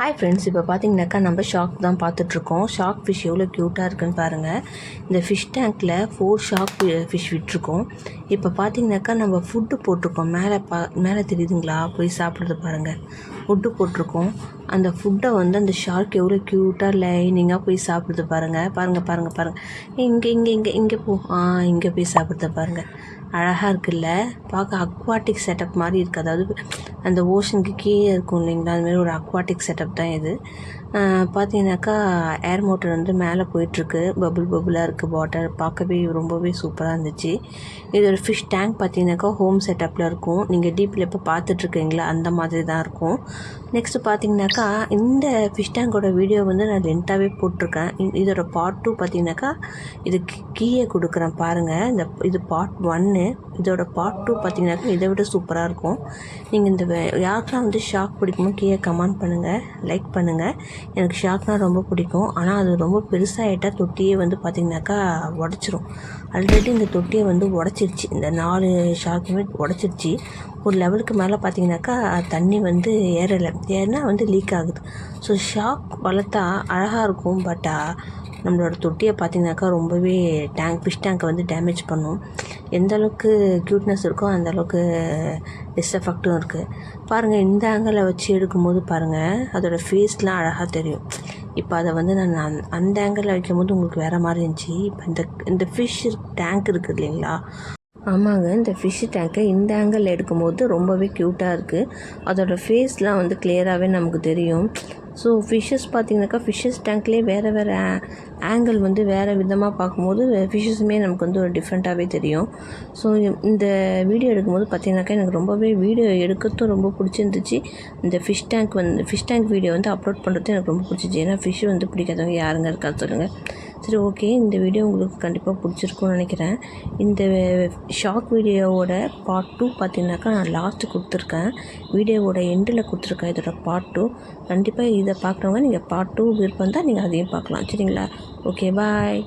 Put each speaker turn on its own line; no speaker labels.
Hi friends இப்போ பார்த்தீங்கன்னாக்கா நம்ம ஷாக் தான் பார்த்துட்ருக்கோம் ஷாக் ஃபிஷ் எவ்வளோ க்யூட்டாக இருக்குன்னு பாருங்கள் இந்த ஃபிஷ் டேங்க்கில் ஃபோர் ஷாக் ஃபிஷ் விட்டுருக்கோம். இப்போ பார்த்தீங்கன்னாக்கா நம்ம ஃபுட்டு போட்டிருக்கோம். மேலே பா மேலே தெரியுதுங்களா? போய் சாப்பிட்றது பாருங்கள் ஃபுட்டு போட்டிருக்கோம். அந்த ஃபுட்டை வந்து அந்த ஷார்க் எவ்வளோ க்யூட்டாக லைனிங்காக போய் சாப்பிடுது பாருங்கள் பாருங்கள் பாருங்கள் பாருங்கள் இங்கே இங்கே இங்கே இங்கே போ. ஆ இங்கே போய் சாப்பிடுறத பாருங்கள் அழகாக இருக்குல்ல? பார்க்க அக்வாட்டிக் செட்டப் மாதிரி இருக்குது அதாவது அந்த ஓஷனுக்கு கீழே இருக்கும் இல்லைங்களா? அதுமாரி ஒரு அக்வாட்டிக் செட்டப் தான் இது. பார்த்தீங்கன்னாக்கா ஏர் மோட்டர் வந்து மேலே போயிட்டுருக்கு. பபுள் பபுளாக இருக்குது வாட்டர் பார்க்கவே ரொம்பவே சூப்பராக இருந்துச்சு. இது ஒரு ஃபிஷ் டேங்க் பார்த்தீங்கன்னாக்கா ஹோம் செட்டப்பில் இருக்கும். நீங்கள் டீப்பில் இப்போ பார்த்துட்ருக்கீங்களா அந்த மாதிரி தான் இருக்கும். நெக்ஸ்ட்டு பார்த்தீங்கன்னாக்கா இந்த ஃபிஷ் டேங்கோட வீடியோ வந்து நான் லென்த்தாகவே போட்டிருக்கேன். இதோட பார்ட் டூ பார்த்தீங்கன்னாக்கா இது கீழே கொடுக்குறேன் பாருங்கள் இந்த இது பார்ட் ஒன்று இதோட பார்ட் டூ பார்த்தீங்கன்னாக்கா இதை விட சூப்பராக இருக்கும். நீங்கள் இந்த வே- வந்து ஷாக் பிடிக்குமோ கீழே கமெண்ட் பண்ணுங்கள் லைக் பண்ணுங்கள் எனக்கு ஷாக்னால் ரொம்ப பிடிக்கும். ஆனால் அது ரொம்ப பெருசாகிட்டால் தொட்டியே வந்து பார்த்திங்கனாக்கா உடச்சிரும். ஆல்ரெடி இந்த தொட்டியை வந்து உடச்சிருச்சு. இந்த நாலு ஷாக்குமே உடச்சிருச்சு. ஒரு லெவலுக்கு மேலே பார்த்தீங்கன்னாக்கா தண்ணி வந்து ஏறலை. ஏறினா வந்து லீக் ஆகுது. ஸோ ஷாக் வளர்த்தா அழகாக இருக்கும். பட் நம்மளோட தொட்டியை பார்த்தீங்கன்னாக்கா ரொம்பவே டேங்க் ஃபிஷ் டேங்க்கை வந்து டேமேஜ் பண்ணும். எந்த அளவுக்கு க்யூட்னஸ் இருக்கோ அந்த அளவுக்கு டிஸ்எஃபெக்டும் இருக்குது பாருங்கள் இந்த ஆங்கிளை வச்சு எடுக்கும்போது பாருங்கள் அதோடய ஃபேஸ்லாம் அழகாக தெரியும். இப்போ அதை வந்து நான் அந் அந்த ஆங்கிளில் வைக்கும்போது உங்களுக்கு வேறு மாதிரி இருந்துச்சு. இப்போ இந்த இந்த ஃபிஷ் டேங்க் இருக்குது இல்லைங்களா? ஆமாங்க இந்த ஃபிஷ் டேங்கை இந்த ஆங்கிளில் எடுக்கும்போது ரொம்பவே க்யூட்டாக இருக்குது அதோட ஃபேஸ்லாம் வந்து கிளியராகவே நமக்கு தெரியும். ஸோ ஃபிஷ்ஷஸ் பார்த்திங்கனாக்கா ஃபிஷ்ஷஸ் டேங்க்லேயே வேறு வேறு ஆங்கிள் வந்து வேறு விதமாக பார்க்கும்போது ஃபிஷ்ஷஸுமே நமக்கு வந்து ஒரு டிஃப்ரெண்ட்டாகவே தெரியும். ஸோ இந்த வீடியோ எடுக்கும்போது பார்த்திங்கனாக்கா எனக்கு ரொம்பவே வீடியோ எடுக்கிறதும் ரொம்ப பிடிச்சிருந்துச்சு. இந்த ஃபிஷ் டேங்க் வந்து ஃபிஷ் டேங்க் வீடியோ வந்து அப்லோட் பண்ணுறது எனக்கு ரொம்ப பிடிச்சிச்சு ஏன்னா ஃபிஷ் வந்து பிடிக்காதவங்க யாருங்க இருக்கா சொல்லுங்கள் சரி ஓகே இந்த வீடியோ உங்களுக்கு கண்டிப்பாக பிடிச்சிருக்கும்னு நினைக்கிறேன். இந்த ஷாக் வீடியோவோட பார்ட் டூ பார்த்தீங்கன்னாக்கா நான் லாஸ்ட்டு கொடுத்துருக்கேன். வீடியோவோட எண்டில் கொடுத்துருக்கேன் இதோட பார்ட் டூ கண்டிப்பாக இதை பார்க்குறவங்க நீங்கள் பார்ட் டூ விருப்பம் தான் நீங்கள் அதையும் பார்க்கலாம். சரிங்களா? Okay bye